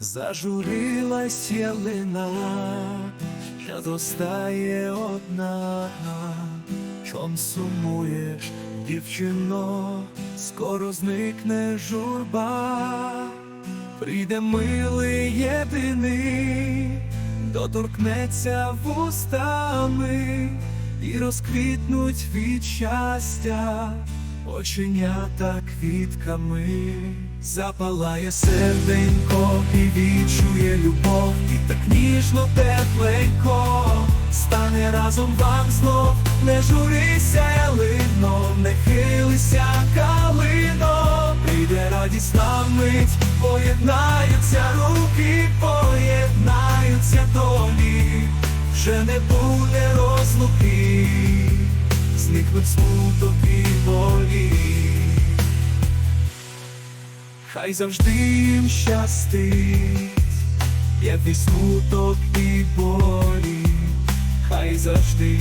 Зажурилась ялина, та достає одна, чом сумуєш, дівчино, скоро зникне журба, прийде милий єдиний, доторкнеться вустами і розквітнуть від щастя, оченята квітками, запалає серденько і відчує любов, і так ніжно тепленько, стане разом вам знов, не журися, ялино, не хилися калино, прийде радісна мить, поєднаються руки, поєднаються долі, вже не буде розлуки, зникнуть смуток і болі. Хай завжди їм щастить, твій смуток і болі, хай завжди